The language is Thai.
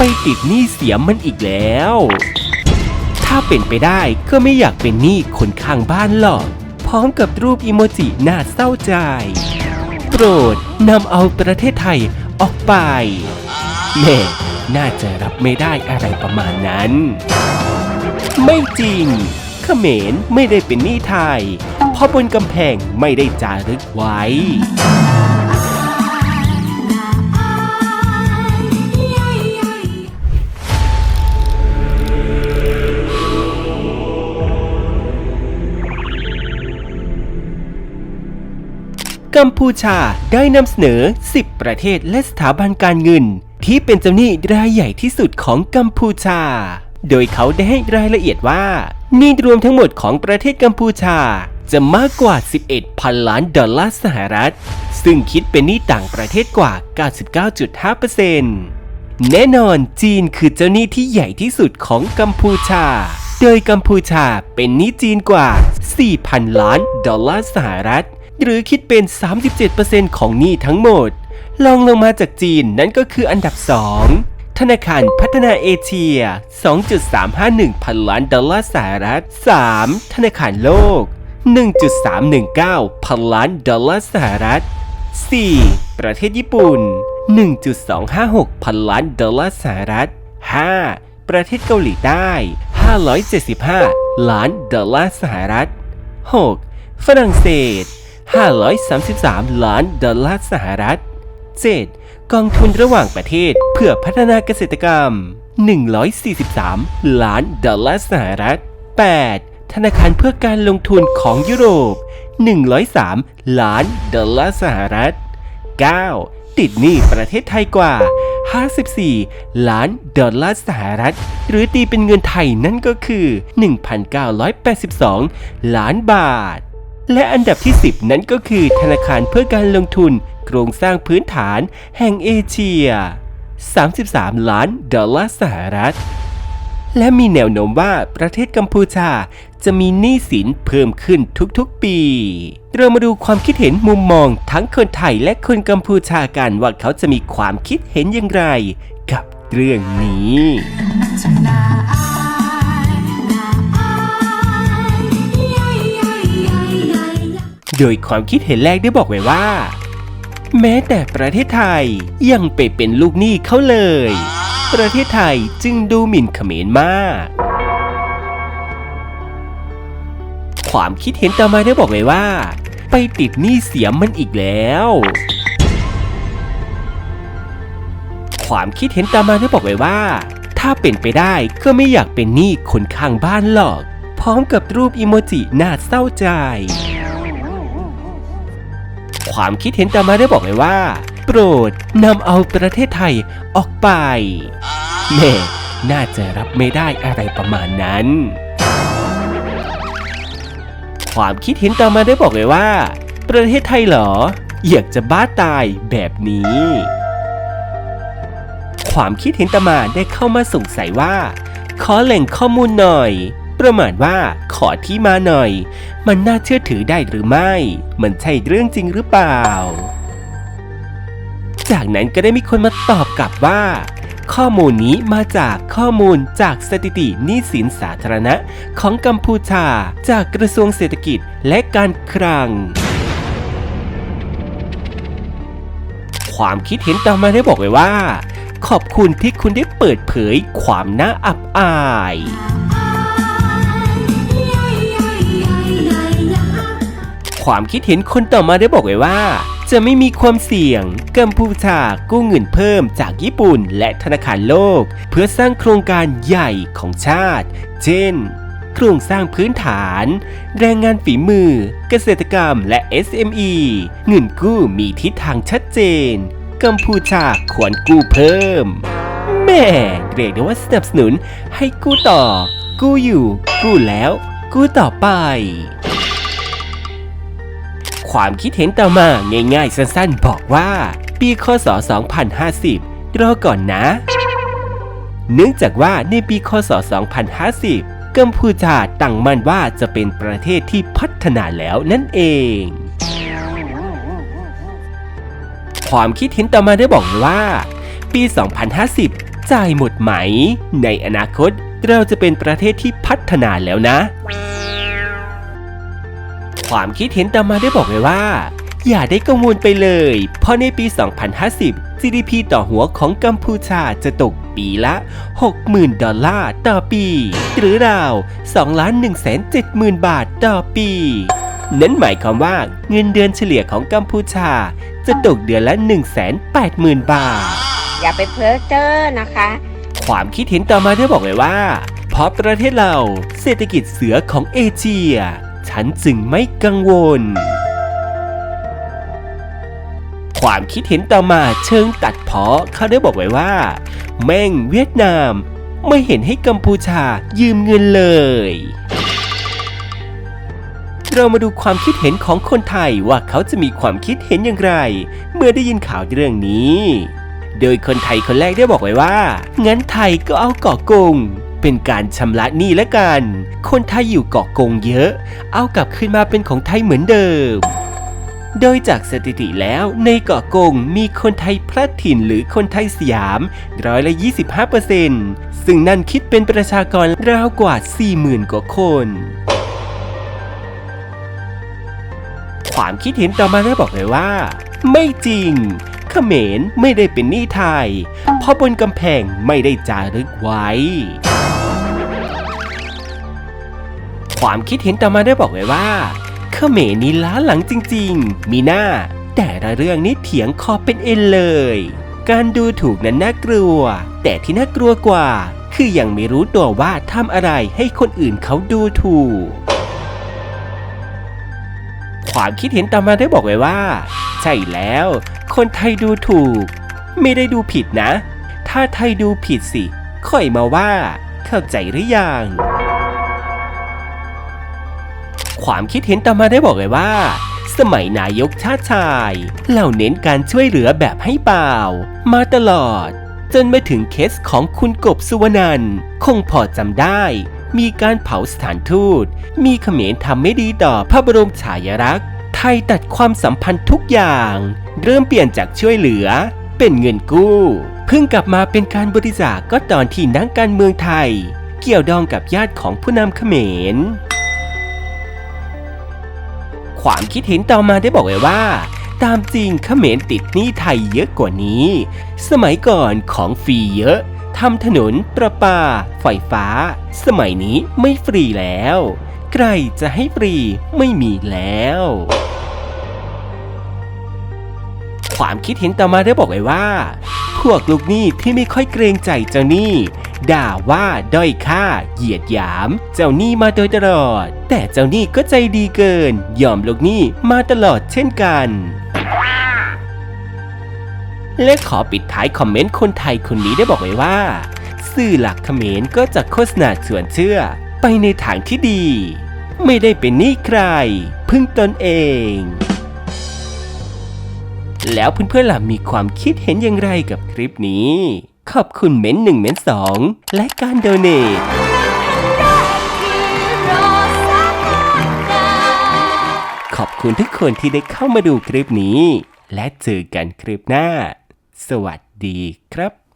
ไปติดหนี้เสียมันอีกแล้ว ถ้าเป็นไปได้ก็ไม่อยากเป็นหนี้คนข้างบ้านหรอก พร้อมกับรูปอิโมจิน่าเศร้าใจ โปรดนำเอาประเทศไทยออกไปแม่น่าจะรับไม่ได้อะไรประมาณนั้น ไม่จริงเขมรไม่ได้เป็นหนี้ไทย เพราะบนกำแพงไม่ได้จารึกไว้ กัมพูชาได้นำเสนอ 10 ประเทศและสถาบันการเงิน ที่เป็นเจ้าหนี้รายใหญ่ที่สุดของกัมพูชา โดยเขาได้ให้รายละเอียดว่าหนี้รวมทั้งหมดของประเทศกัมพูชา จะมากกว่า 11 พันล้านดอลลาร์สหรัฐ ซึ่งคิดเป็นหนี้ต่างประเทศกว่า 99.5%แน่นอนจีนคือเจ้าหนี้ที่ใหญ่ที่สุดของกัมพูชาโดยกัมพูชาเป็นหนี้จีนกว่า 4,000 ล้านดอลลาร์สหรัฐ หรือคิดเป็น 37%ของหนี้ทั้งหมดลองลงมาจากจีนนั่นก็คืออันดับ 2 ธนาคารพัฒนาเอเชีย 2.351 พันล้านดอลลาร์สหรัฐ 3. ธนาคารโลก 1.319 พันล้านดอลลาร์สหรัฐ 4. ประเทศญี่ปุ่น 1.256 พันล้านดอลลาร์สหรัฐ 5. ประเทศเกาหลีใต้ 575 ล้านดอลลาร์สหรัฐ 6. ฝรั่งเศส 533 ล้านดอลลาร์สหรัฐ 7. กองทุนระหว่างประเทศเพื่อพัฒนาเกษตรกรรม 143 ล้านดอลลาร์สหรัฐ 8. ธนาคารเพื่อการลงทุนของยุโรป 103 ล้านดอลลาร์สหรัฐ 9. ติดหนี้ประเทศไทยกว่า 54 ล้านดอลลาร์สหรัฐ หรือตีเป็นเงินไทยนั่นก็คือ 1,982 ล้านบาท และอันดับที่ 10 นั้นก็คือธนาคารเพื่อการลงทุน โครงสร้างพื้นฐานแห่งเอเชีย 33 ล้านดอลลาร์สหรัฐ และมีแนวโน้มว่าประเทศกัมพูชาจะมีหนี้สินเพิ่มขึ้นทุกๆปี เรามาดูความคิดเห็นมุมมองทั้งคนไทยและคนกัมพูชากันว่าเขาจะมีความคิดเห็นอย่างไร กับเรื่องนี้ โดยความคิดเห็นแรกได้บอกไว้ว่า แม้แต่ประเทศไทยยังไปเป็นลูกหนี้เขาเลย ประเทศไทยจึงดูหมิ่นเขมรมาก ความคิดเห็นต่อมาได้บอกไว้ว่า ไปติดหนี้เสียมันอีกแล้ว ความคิดเห็นตามมาได้บอกไว้ว่า ถ้าเป็นไปได้ก็ไม่อยากเป็นหนี้คนข้างบ้านหรอก พร้อมกับรูปอิโมจิน่าเศร้าใจ ความคิดเห็นตามมาได้บอกไว้ว่า โปรดนำเอาประเทศไทยออกไปแม่น่าจะรับไม่ได้อะไรประมาณนั้น ความคิดเห็นตามมาได้บอกเลยว่า ประเทศไทยเหรอ อยากจะบ้าตายแบบนี้ ความคิดเห็นตามมาได้เข้ามาสงสัยว่า ขอแหล่งข้อมูลหน่อย ประมาณว่าขอที่มาหน่อย มันน่าเชื่อถือได้หรือไม่ มันใช่เรื่องจริงหรือเปล่า จากนั้นก็ได้มีคนมาตอบกลับว่า ข้อมูลนี้มาจากข้อมูลจากสถิติหนี้สินสาธารณะของกัมพูชาจากกระทรวงเศรษฐกิจและการคลังความคิดเห็นต่อมาได้บอกไว้ว่า ขอบคุณที่คุณได้เปิดเผยความน่าอับอาย ความคิดเห็นคนต่อมาได้บอกไว้ว่า จะไม่มีความเสี่ยงกัมพูชากู้เงินเพิ่มจากญี่ปุ่นและธนาคารโลก เพื่อสร้างโครงการใหญ่ของชาติ เช่นโครงสร้างพื้นฐาน แรงงานฝีมือ เกษตรกรรมและ SME เงินกู้มีทิศทางชัดเจน กัมพูชาควรกู้เพิ่ม แม่เรียกได้ว่าสนับสนุนให้กู้ต่อ กู้อยู่ กู้แล้ว กู้ต่อไป ความคิดเห็นต่อมาง่ายๆ สั้นๆ บอกว่า ปีคศ 2050 รอก่อนนะ เนื่องจากว่าในปีคศ 2050 กัมพูชาตั้งมั่นว่าจะเป็นประเทศที่พัฒนาแล้วนั่นเอง ความคิดเห็นต่อมาได้บอกว่า ปี 2050 จ่ายหมดไหม ในอนาคตเราจะเป็นประเทศที่พัฒนาแล้วนะ ความคิดเห็นตามมาได้บอกไว้ว่า อย่าได้กังวลไปเลย เพราะในปี 2050 GDP ต่อหัวของกัมพูชาจะตกปีละ 60,000 ดอลลาร์ต่อปี หรือราว2ล้าน1 7 0 0 0 บาทต่อปีนั่นหมายความว่าเงินเดือนเฉลี่ยของกัมพูชา จะตกเดือนละ 180,000 บาท อย่าไปเพ้อเจ้อนะคะ ความคิดเห็นต่อมาได้บอกไว้ว่า เพราะประเทศเราเศรษฐกิจเสือของเอเชีย ฉันจึงไม่กังวล ความคิดเห็นต่อมาเชิงตัดเพาะเขาได้บอกไว้ว่า แม่งเวียดนาม ไม่เห็นให้กัมพูชายืมเงินเลย เรามาดูความคิดเห็นของคนไทยว่าเขาจะมีความคิดเห็นอย่างไร เมื่อได้ยินข่าวเรื่องนี้ โดยคนไทยคนแรกได้บอกไว้ว่า งั้นไทยก็เอาเกาะกง เป็นการชำระหนี้และกัน คนไทยอยู่เกาะกงเยอะ เอากลับคืนมาเป็นของไทยเหมือนเดิม โดยจากสถิติแล้วในเกาะกงมีคนไทยพลัดถิ่นหรือคนไทยสยามร้อยละ 25%ซึ่งนั่นคิดเป็นประชากรราวกว่า 40,000 กว่าคนความคิดเห็นต่อมาได้บอกเลยว่า ไม่จริงเขมรไม่ได้เป็นหนี้ไทย เพราะบนกำแพงไม่ได้จารึกไว้ ความคิดเห็นต่อมาได้บอกไว้ว่าเขมรนี่ล้าหลังจริง ๆ มีหน้า แต่ละเรื่องนี้เถียงคอเป็นเอ็นเลย การดูถูกนั้นน่ากลัว แต่ที่น่ากลัวกว่า คือยังไม่รู้ตัวว่าทำอะไรให้คนอื่นเขาดูถูก ความคิดเห็นตามมาได้บอกไว้ว่า ใช่แล้ว คนไทยดูถูก ไม่ได้ดูผิดนะ ถ้าไทยดูผิดสิ ค่อยมาว่า เข้าใจหรือยัง ความคิดเห็นตามมาได้บอกเลยว่า สมัยนายกชาติชาย เราเน้นการช่วยเหลือแบบให้เปล่า มาตลอด จนมาถึงเคสของคุณกบสุวรรณันคงพอจำได้มีการเผาสถานทูต มีเขมรทำไม่ดีต่อพระบรมฉายาลักษณ์ ไทยตัดความสัมพันธ์ทุกอย่าง เริ่มเปลี่ยนจากช่วยเหลือ เป็นเงินกู้ เพิ่งกลับมาเป็นการบริจาคก็ตอนที่นักการเมืองไทย เกี่ยวดองกับญาติของผู้นำเขมร ความคิดเห็นต่อมาได้บอกไว้ว่า ตามจริงเขมรติดหนี้ไทยเยอะกว่านี้ สมัยก่อนของฟรีเยอะทำถนนประปา ไฟฟ้า สมัยนี้ไม่ฟรีแล้ว ใครจะให้ฟรีไม่มีแล้ว ความคิดเห็นต่อมาได้บอกไว้ว่า พวกลูกหนี้ที่ไม่ค่อยเกรงใจเจ้าหนี้ ด่าว่าด้อยค่า เหยียดหยาม เจ้าหนี้มาโดยตลอด แต่เจ้าหนี้ก็ใจดีเกิน ยอมลูกหนี้มาตลอดเช่นกันและขอปิดท้ายคอมเมนต์คนไทยคนนี้ได้บอกไว้ว่า สื่อหลักเขมรก็จะโฆษณาชวนเชื่อ ไปในทางที่ดี ไม่ได้เป็นหนี้ใคร พึ่งตนเอง แล้วเพื่อนๆล่ะมีความคิดเห็นอย่างไรกับคลิปนี้ ขอบคุณเม้นหนึ่งเม้นสองและการโดเนทขอบคุณทุกคนที่ได้เข้ามาดูคลิปนี้ และเจอกันคลิปหน้า สวัสดีครับ